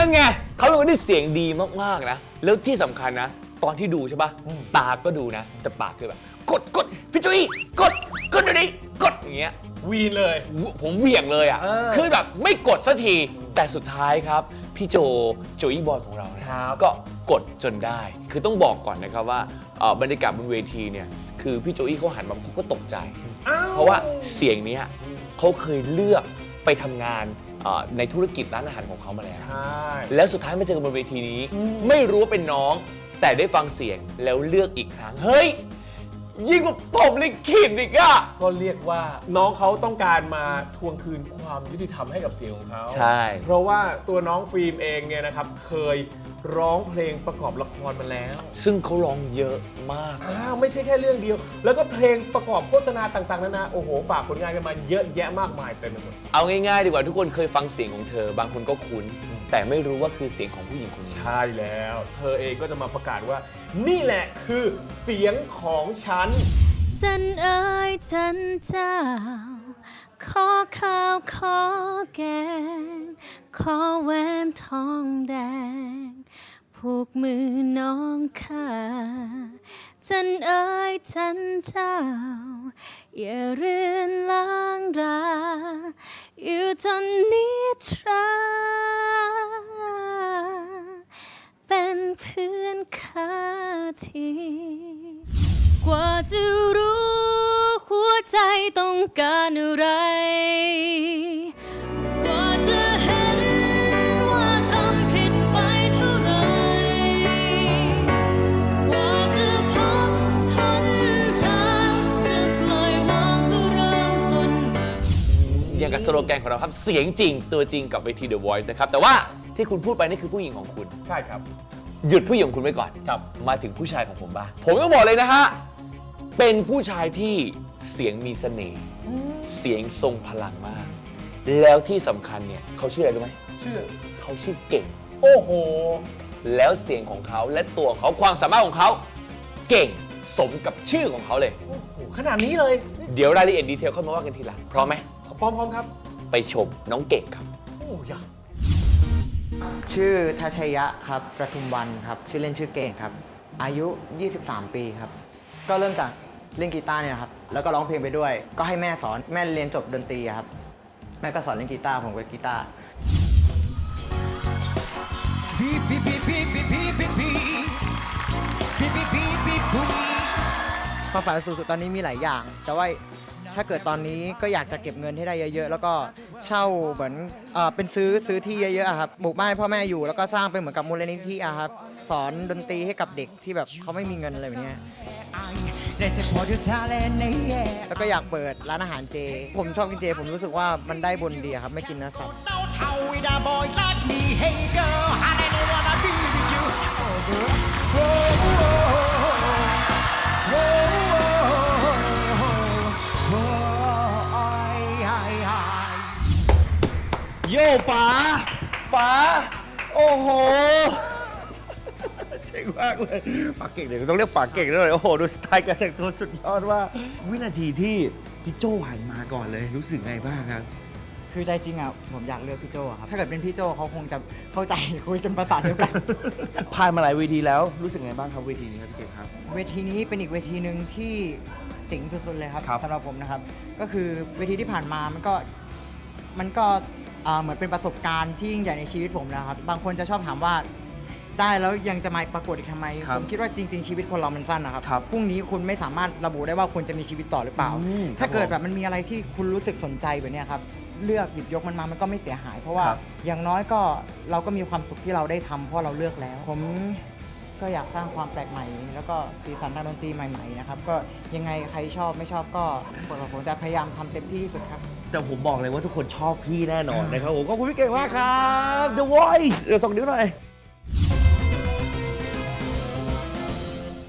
นั่นไงเขาเป็นคนที่เสียงดีมากๆนะ แล้วที่สำคัญนะ ตอนที่ดูใช่ปะตาก็ดูนะ แต่ปากคือแบบ กดกดพี่จุ้ยกดกดเดี๋ยวนี้กดอย่างเงี้ย วีนเลย ผมเหวี่ยงเลยอะ เออคือแบบไม่กดสักที แต่สุดท้ายครับ พี่โจโจอี้บอยของเรานะครับ ก็กดจนได้ คือต้องบอกก่อนนะครับว่าเอ่อบรรยากาศบนเวทีเนี่ย คือพี่โจอี้เขาหันมาเขาก็ตกใจ อ้เพราะว่าเสียงเนี้ยเขาเคยเลือกไปทำงานเอ่อในธุรกิจร้านอาหารของเขามาแล้ว ใช่ แล้วสุดท้ายมาเจอกันบนเวทีนี้อืมไม่รู้ว่าเป็นน้อง แต่ได้ฟังเสียงแล้วเลือกอีกครั้ง เฮ้ย ยิ่งกว่าผมลิขิตอีกอะก็เรียกว่าน้องเขาต้องการมาทวงคืนความยุติธรรมให้กับเสียงของเขาใช่ เพราะว่าตัวน้องฟิล์มเองเนี่ยนะครับ เคยร้องเพลงประกอบละครมาแล้วซึ่งเขาร้องเยอะมาก อ้าวไม่ใช่แค่เรื่องเดียว แล้วก็เพลงประกอบโฆษณาต่างๆนานาโอ้โหฝากผลงานกันมาเยอะแยะมากมายเต็มไปหมด เอาง่ายๆ ดีกว่าทุกคนเคยฟังเสียงของเธอ บางคนก็คุ้น แต่ไม่รู้ว่าคือเสียงของผู้หญิงคนนี้ ใช่แล้ว เธอเองก็จะมาประกาศว่า นี่แหละคือเสียงของฉัน จันเอ๋ยจันเจ้า ขอข้าวขอแกง ขอแหวนทองแดง ผูกมือน้องข้า จันเอ๋ยจันเจ้า อย่าเรือนล้างรา อยู่จนนิทร ที กว่าจะรู้หัวใจต้องการอะไรกว่าจะเห็นว่าทำผิดไปเท่าไหรกว่าจะพบหนทางจะปล่อยวางเพื่อเริ่มต้นใหม่ อย่างกับสโลแกนของเราครับ เสียงจริง ตัวจริงกับเวที The Voice นะครับ แต่ว่าที่คุณพูดไปนี่คือผู้หญิงของคุณ ใช่ครับ หยุดผู้หญิงของคุณไว้ก่อน ครับ มาถึงผู้ชายของผมบ้าง ผมต้องบอกเลยนะฮะ เป็นผู้ชายที่เสียงมีเสน่ห์ เสียงทรงพลังมาก แล้วที่สำคัญเนี่ยเขาชื่ออะไรรู้ไหม ชื่อ เขาชื่อเก่ง โอ้โห แล้วเสียงของเขาและตัวของเขาความสามารถของเขา เก่งสมกับชื่อของเขาเลย โอ้โห ขนาดนี้เลยเดี๋ยวรายละเอียดดีเทลค่อยมาว่ากันทีหลังพร้อมไหม พร้อมพร้อมครับ ไปชมน้องเก่งครับ โอ้ยาก ชื่อทัชยะครับประทุมวันครับ ชื่อเล่นชื่อเก่งครับ อายุ 23 ปีครับ ก็เริ่มจากเล่นกีตาร์เนี่ยครับ แล้วก็ร้องเพลงไปด้วย ก็ให้แม่สอน แม่เรียนจบดนตรีครับ แม่ก็สอนเล่นกีตาร์ ผมก็เล่นกีตาร์ความฝันสูงสุดตอนนี้มีหลายอย่าง แต่ว่า ถ้าเกิดตอนนี้ก็อยากจะเก็บเงินให้ได้เยอะๆ แล้วก็เช่าเหมือนเอ่อเป็นซื้อซื้อที่เยอะๆอะครับปลูกบ้านให้พ่อแม่อยู่แล้วก็สร้างเป็นเหมือนกับมูลนิธิอะครับสอนดนตรีให้กับเด็กที่แบบเขาไม่มีเงินอะไรแบบเนี้ย Let the put your talent, yeah. แล้วก็อยากเปิดร้านอาหารเจ ผมชอบกินเจ ผมรู้สึกว่ามันได้บุญดีอะครับไม่กินเนื้อสัตว์ Don't how with a boy like me, hey girl, I really wanna be with you. Oh girl, oh, oh, oh. ป๋าป๋าโอ้โหเจ๋งมากเลยปากเก่งเดี๋ยวต้องเรียกปากเก่งด้วยโอ้โหดูสไตล์การแต่งตัวสุดยอดว่า วินาทีที่พี่โจหันมาก่อนเลย รู้สึกไงบ้างครับ คือใจจริงอะผมอยากเลือกพี่โจอะครับ ถ้าเกิดเป็นพี่โจเขาคงจะเข้าใจ คุยกันภาษาเดียวกัน ผ่านมาหลายเวทีแล้วรู้สึกไงบ้างครับเวทีนี้ครับพี่เก่งครับ เวทีนี้เป็นอีกเวทีหนึ่งที่เจ๋งสุดๆเลยครับครับ สำหรับผมนะครับ ก็คือเวทีที่ผ่านมามันก็มันก็ อ่าเหมือนเป็นประสบการณ์ที่ยิ่งใหญ่ในชีวิตผมนะครับ บางคนจะชอบถามว่า ได้แล้วยังจะมาประกวดอีกทำไม ครับผมคิดว่าจริง ๆ ชีวิตคนเรามันสั้นนะครับ ครับพรุ่งนี้คุณไม่สามารถระบุได้ว่าคุณจะมีชีวิตต่อหรือเปล่า อืมถ้าเกิดครับผมแบบมันมีอะไรที่คุณรู้สึกสนใจแบบเนี้ยครับ เลือกหยิบยกมันมา มันก็ไม่เสียหาย เพราะว่าครับ อย่างน้อยก็เราก็มีความสุขที่เราได้ทำเพราะเราเลือกแล้ว ผมก็อยากสร้างความแปลกใหม่ แล้วก็สีสันทางดนตรีใหม่ๆนะครับ ก็ยังไงใครชอบไม่ชอบก็ผมจะพยายามทำเต็มที่ที่สุดครับ แต่ผมบอกเลยว่าทุกคนชอบพี่แน่นอนนะครับผมขอบคุณพี่เก่งมากครับ The Voice เดี๋ยวส่งนิ้วหน่อย